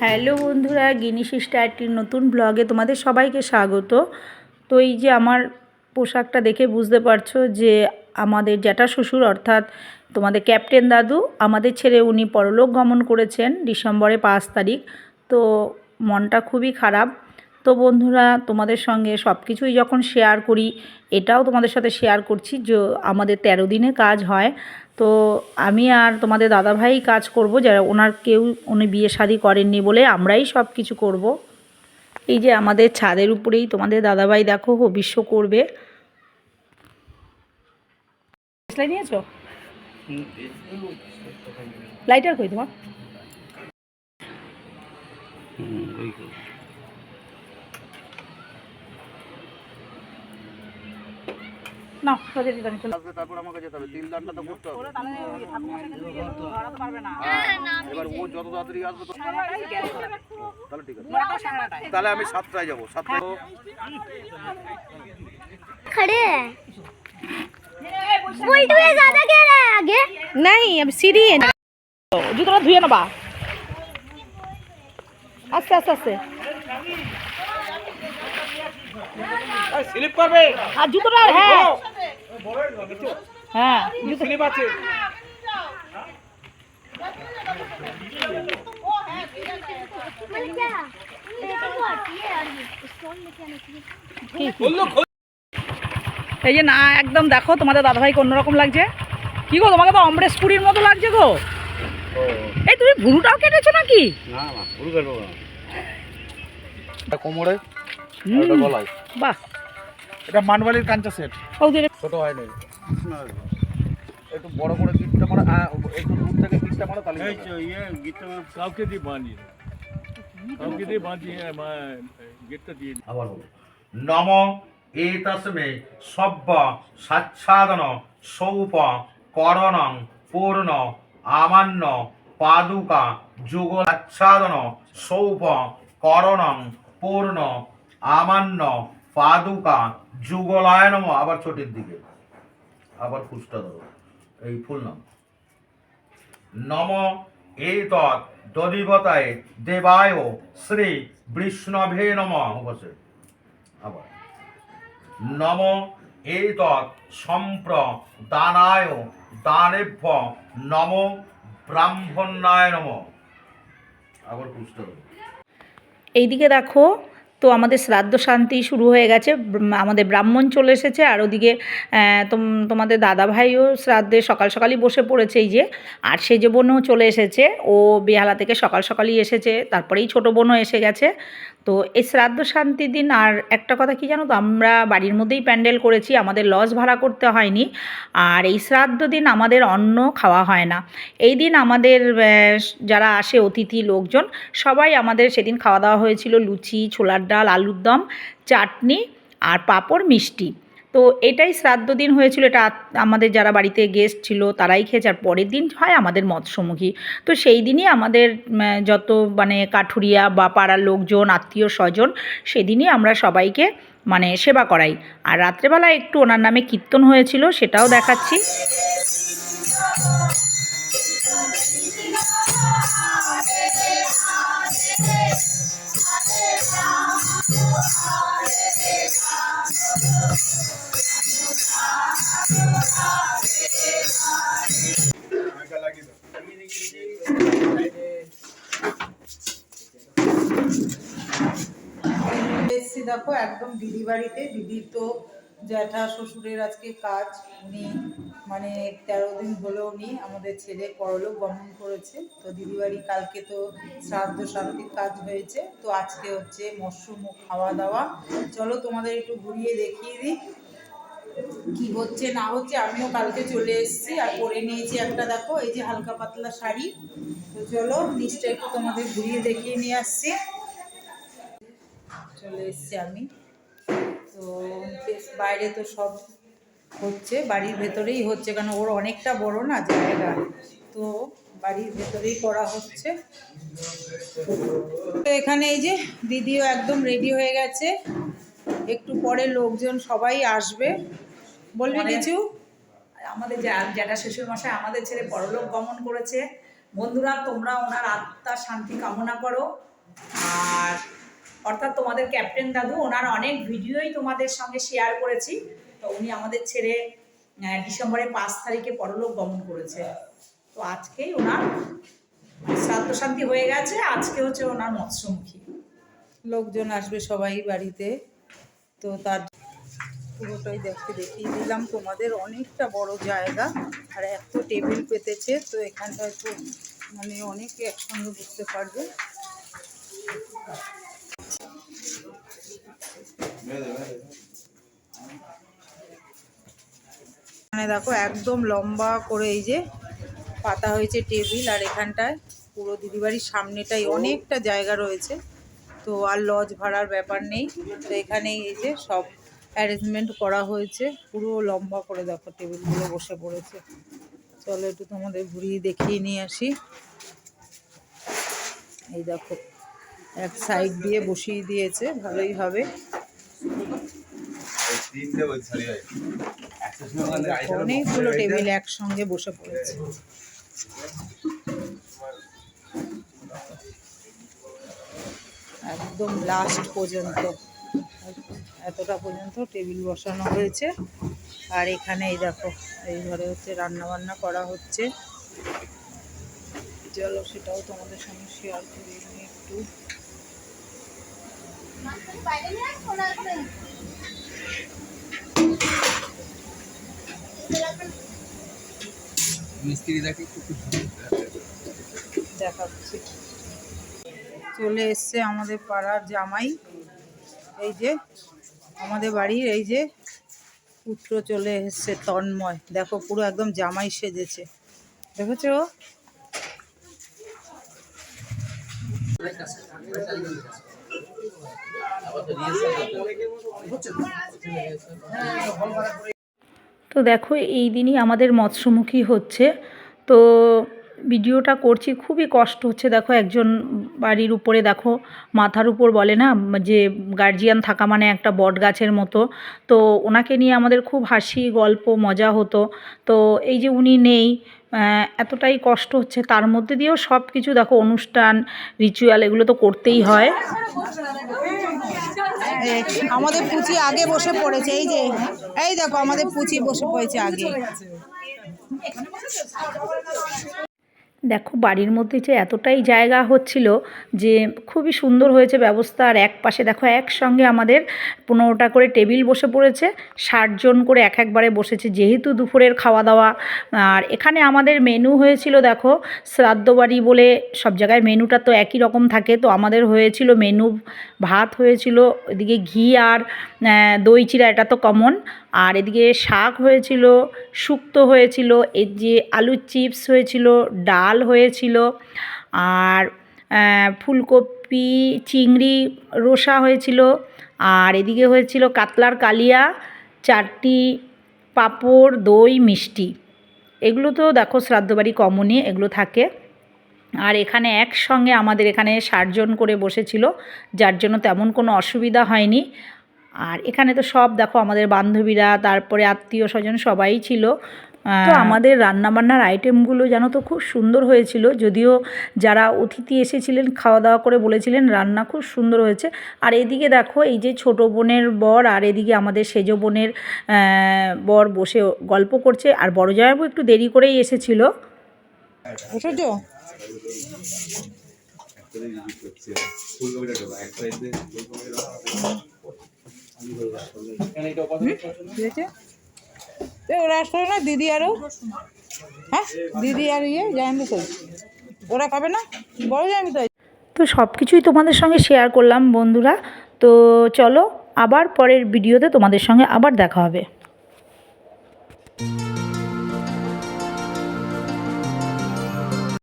Hello বন্ধুরা গিনি একটি নতুন ব্লগে তোমাদের সবাইকে স্বাগত। তো এই যে আমার পোশাকটা দেখে বুঝতে পারছ যে আমাদের জ্যাঠা শ্বশুর অর্থাৎ তোমাদের ক্যাপ্টেন দাদু, আমাদের ছেলে উনি পরলোক গমন করেছেন ডিসেম্বরে পাঁচ তারিখ। তো মনটা খুবই খারাপ তো বন্ধুরা, তোমাদের সঙ্গে সব কিছুই যখন শেয়ার করি, এটাও তোমাদের সাথে শেয়ার করছি যে আমাদের তেরো দিনে কাজ হয়। তো আমি আর তোমাদের দাদাভাই কাজ করব, যারা ওনার কেউ, উনি বিয়ে শাদি করেননি বলে আমরাই সব কিছু করব। এই যে আমাদের ছাদের উপরেই তোমাদের দাদাভাই দেখো হবিষ্য করবে। লাইটার কই তোমার? না সোজা দিতে চলো আসবে তারপর আমাকে যেতে হবে তিন দানটা তো করতে হবে এবার ও যত তাড়াতাড়ি আসবে তো তাহলে ঠিক আছে তাহলে আমি সাতটায় যাবো সাতটায় खड़े हैं बुलट में ज्यादा कह रहा है आगे नहीं अब सीढ़ी है জুতোটা ধুয়ে নেবা আস্তে আস্তে আস্তে স্লিপ করবে আর জুতোটা হ্যাঁ হ্যাঁ। এই যে না একদম দেখো তোমাদের দাদাভাই অন্যরকম লাগছে। কি গো তোমাকে তো অমরেশ পুরীর মতো লাগছে গো। এই তুমি ভুরুটাও কেটেছো নাকি? কোমরে বাহ। এটা মানবালির কাঞ্চা সেট। ছোট হয় নাই একটু বড় করে গিটটা মারো একটু দূর থেকে গিটটা মারো তাহলে এই তো ইয়ে গীতটা কাউকে দিয়ে বাঁধিয়ে কাউকে দিয়ে বাঁধিয়ে আমার গেটটা দিয়ে আবার বলো। নম এতস্মে সব্য সাচ্ছাদন সৌপ করণং পূর্ণ আমান্য পাদুকা যুগ আচ্ছাদন সৌপ করণং পূর্ণ আমান্য পাদুকা যুগলায় নম আবার ছোটের দিকে। আবার ফুসটা ধরো, এই ফুল নাম। নম এতৎ দধিবতায় দেবায় শ্রী বিষ্ণবে নম বসে আবার। নম এতৎ সম্প্র দানায় দানেভ্য নম ব্রাহ্মণায় নম। আবার পুষ্ট এইদিকে দেখো তো আমাদের শ্রাদ্ধ শান্তি শুরু হয়ে গেছে আমাদের ব্রাহ্মণ চলে এসেছে, আর ওদিকে তোমাদের তোম- তোমাদের দাদাভাইও শ্রাদ্ধে সকাল সকালই বসে পড়েছে এই যে, আর সে যে বোনও চলে এসেছে, ও বেহালা থেকে সকাল সকালই এসেছে, তারপরেই ছোটো বোনও এসে গেছে তো এই শ্রাদ্ধ শান্তির দিন আর একটা কথা কি জানো তো? আমরা বাড়ির মধ্যেই প্যান্ডেল করেছি, আমাদের লজ ভাড়া করতে হয়নি। আর এই শ্রাদ্ধ দিন আমাদের অন্ন খাওয়া হয় না। এই দিন আমাদের যারা আসে অতিথি লোকজন, সবাই আমাদের সেদিন খাওয়া দাওয়া হয়েছিল, লুচি, ছোলার ডাল, আলুর দম, চাটনি আর পাঁপড় মিষ্টি। তো এটাই শ্রাদ্ধ দিন হয়েছিল, এটা আমাদের যারা বাড়িতে গেস্ট ছিল তারাই খেয়েছে, আর পরের দিন হয় আমাদের মৎস্যমুখী। তো সেই দিনই আমাদের যত মানে কাঠুরিয়া বা পাড়ার লোকজন, আত্মীয় স্বজন, সেদিনই আমরা সবাইকে মানে সেবা করাই। আর রাত্রেবেলা একটু ওনার নামে কীর্তন হয়েছিল, সেটাও দেখাচ্ছি। দেখো একদম দিদি বাড়িতে। দিদির তো জ্যাঠা শ্বশুরের আজকে কাজ উনি মানে তেরো দিন হলো উনি আমাদের ছেলে পরলোক গমন করেছে। তো দিদি বাড়ি কালকে তো শ্রাদ্ধ শান্তির কাজ হয়েছে, তো আজকে হচ্ছে মৎস্যমুখ খাওয়া দাওয়া। চলো তোমাদের একটু ঘুরিয়ে দেখিয়ে দিই কি হচ্ছে, না হচ্ছে। আমিও কালকে চলে এসেছি আর পরে নিয়েছি একটা, দেখো, এই যে হালকা পাতলা শাড়ি। তো চলো নিচটা একটু তোমাদের ঘুরিয়ে দেখিয়ে নিয়ে আসছি। চলে এসেছি আমি। তো বাইরে তো সব হচ্ছে বাড়ির ভেতরেই হচ্ছে কারণ ওর অনেকটা বড় না জায়গা। তো বাড়ির ভেতরেই করা হচ্ছে। তো এখানে এই যে দিদিও একদম রেডি হয়ে গেছে। একটু পরে লোকজন সবাই আসবে। বলবে কিছু? আমাদের যা জ্যাঠা শ্বশুর মশাই আমাদের ছেড়ে পরলোক গমন করেছে। বন্ধুরা তোমরা ওনার আত্মার শান্তি কামনা করো। আর অর্থাৎ তোমাদের ক্যাপ্টেন দাদু ওনার অনেক ভিডিওই তোমাদের সঙ্গে শেয়ার করেছি। তো উনি আমাদের ছেড়ে ডিসেম্বরের পাঁচ তারিখে পরলোক গমন করেছে। তো আজকেই ওনার শ্রাদ্ধ শান্তি হয়ে গেছে আজকে হচ্ছে ওনার মৎস্যমুখী। লোকজন আসবে সবাই বাড়িতে। তো তার পুরোটাই দেখতে দেখিয়ে দিলাম। তোমাদের অনেকটা বড় জায়গা আর এত টেবিল পেতেছে তো এখানটা তো মানে অনেকে একসঙ্গে বুঝতে পারবে। এখানে দেখো একদম লম্বা করে এই যে পাতা হয়েছে টেবিল আর এখানটায় পুরো দিদিবাড়ির সামনেটাই অনেকটা জায়গা রয়েছে। তো আর লজ ভাড়ার ব্যাপার নেই। তো এখানে এই যে সব অ্যারেঞ্জমেন্ট করা হয়েছে। পুরো লম্বা করে দেখো টেবিলগুলো বসে পড়েছে। চলো একটু তোমাদের ঘুরিয়ে দেখিয়ে নিয়ে আসি। এই দেখো এক সাইড দিয়ে বসিয়ে দিয়েছে ভালোই হবে। অনেকগুলো টেবিল একসঙ্গে বসে পড়েছে। একদম লাস্ট পর্যন্ত, এতটা পর্যন্ত টেবিল বসানো হয়েছে। আর এখানে এই দেখো, এই ঘরে হচ্ছে রান্না বান্না করা হচ্ছে। চলো সেটাও তোমাদের সঙ্গে শেয়ার করি একটু। বাইরে চলে এসছে আমাদের পাড়ার জামাই। এই যে, আমাদের বাড়ির এই যে পুত্র চলে এসছে তন্ময়। দেখো, পুরো একদম জামাই সেজেছে। দেখেছ? তো দেখো এই দিনই আমাদের মৎস্যমুখী হচ্ছে। তো ভিডিওটা করছি, খুবই কষ্ট হচ্ছে। দেখো, একজন বাড়ির উপরে দেখো, মাথার উপর বলে না, যে গার্জিয়ান থাকা মানে একটা বট গাছের মতো। তো ওনাকে নিয়ে আমাদের খুব হাসি, গল্প, মজা হতো। তো এই যে উনি নেই এতটাই কষ্ট হচ্ছে। তার মধ্যে দিয়েও সব কিছু দেখো, অনুষ্ঠান রিচুয়াল এগুলো তো করতেই হয়। আমাদের পুচি আগে বসে পড়েছে, এই যে, এই দেখো, আমাদের পুচি বসে পড়েছে আগে। দেখো বাড়ির মধ্যে যে এতটাই জায়গা হচ্ছিল যে খুবই সুন্দর হয়েছে ব্যবস্থা। আর এক পাশে দেখো একসঙ্গে আমাদের পনেরোটা করে টেবিল বসে পড়েছে ষাটজন করে এক একবারে বসেছে যেহেতু দুপুরের খাওয়া দাওয়া আর এখানে আমাদের মেনু হয়েছিল দেখো শ্রাদ্ধ বাড়ি বলে সব জায়গায় মেনুটা তো একই রকম থাকে। তো আমাদের হয়েছিল মেনু ভাত হয়েছিল, এদিকে ঘি আর দই চিরা, এটা তো কমন আর এদিকে শাক হয়েছিল, শুক্তো হয়েছিল এই যে আলুর চিপস হয়েছিল, ডাল হয়েছিল, আর ফুলকপি, চিংড়ি, রোসা হয়েছিল, আর এদিকে হয়েছিল কাতলার কালিয়া, চারটি পাঁপড়, দই, মিষ্টি। এগুলো তো দেখো শ্রাদ্ধবাড়ি কমনই, এগুলো থাকে। আর এখানে একসঙ্গে আমাদের এখানে ষাটজন করে বসেছিল, যার জন্য তেমন কোনো অসুবিধা হয়নি। আর এখানে তো সব দেখো আমাদের বান্ধবীরা তারপরে আত্মীয় স্বজন সবাই ছিল। তো আমাদের রান্নাবান্নার আইটেমগুলো জানো তো খুব সুন্দর হয়েছিল যদিও যারা অতিথি এসেছিলেন খাওয়া দাওয়া করে বলেছিলেন রান্না খুব সুন্দর হয়েছে। আর এদিকে দেখো এই যে ছোট বোনের বর আর এদিকে আমাদের সেজ বোনের বর বসে গল্প করছে। আর বড় জামাইবাবু একটু দেরি করেই এসেছিল। ওরা আসলো না? দিদি আরও হ্যাঁ? দিদি আর ইয়ে জায়ন্ত কই ওরা খাবে না? বড় জায়ন্ত তো তো সব কিছুই তোমাদের সঙ্গে শেয়ার করলাম বন্ধুরা। তো চলো, আবার পরের ভিডিওতে তোমাদের সঙ্গে আবার দেখা হবে।